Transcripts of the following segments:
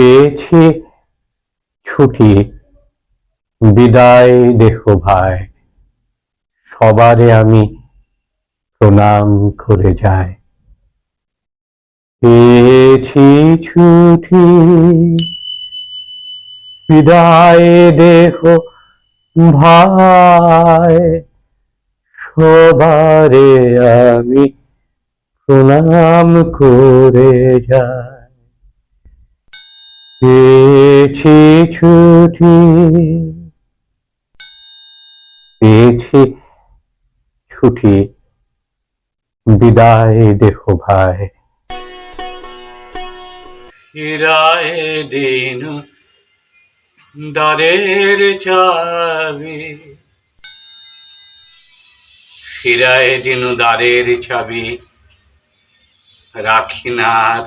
পেয়েছি ছুটি। বিদায় দেহ ভাই। সবারে আমি প্রণাম করে যাই। পেয়েছি ছুটি। বিদায় দেহ ভাই। সবারে আমি প্রণাম করে যাই। পেয়েছি ছুটি। পেয়েছি ছুটি। বিদায় দেহ ভাই। হিরায় দিন দ্বারের চাবি। হিরায় দিন দ্বারের চাবি রাখিনার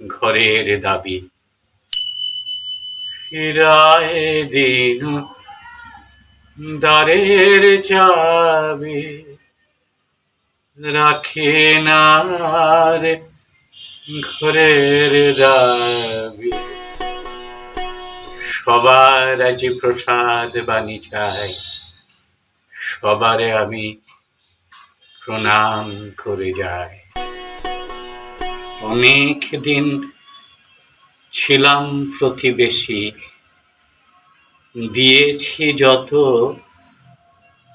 ঘরের দাবি। হিরায় দিন দ্বারের চাবি রাখে রাখিনার ঘরের দাবি। সবার আজ প্রসাদ বাণী চাই, সবারে আমি প্রণাম করে যাই। অনেক দিন ছিলাম প্রতিবেশী। দিয়েছি যত,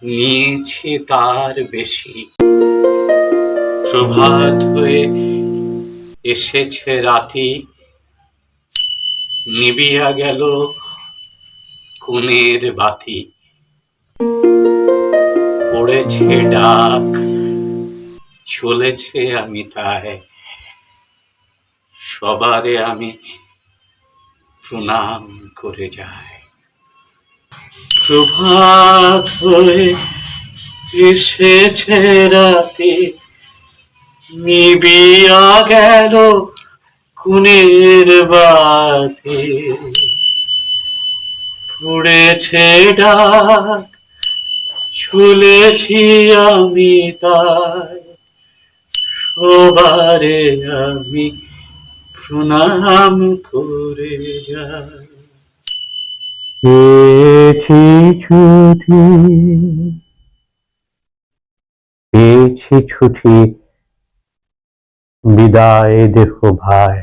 নিয়েছি তার বেশি। প্রভাত হয়ে এসেছে রাতি। নিবিয়া গেল কোণের বাতি। পড়েছে ডাক, চলেছে আমি তাই সবারে আমি প্রণাম করে যায়। প্রভাত হয়ে এসেছে রাতে, নিবিয়া গেল কুনের বাতি পড়েছে ডাক চলেছি আমি তাই সবারে আমি প্রণাম করে পেয়েছি ছুটি পেয়েছি ছুটি। বিদায় দেহ ভাই।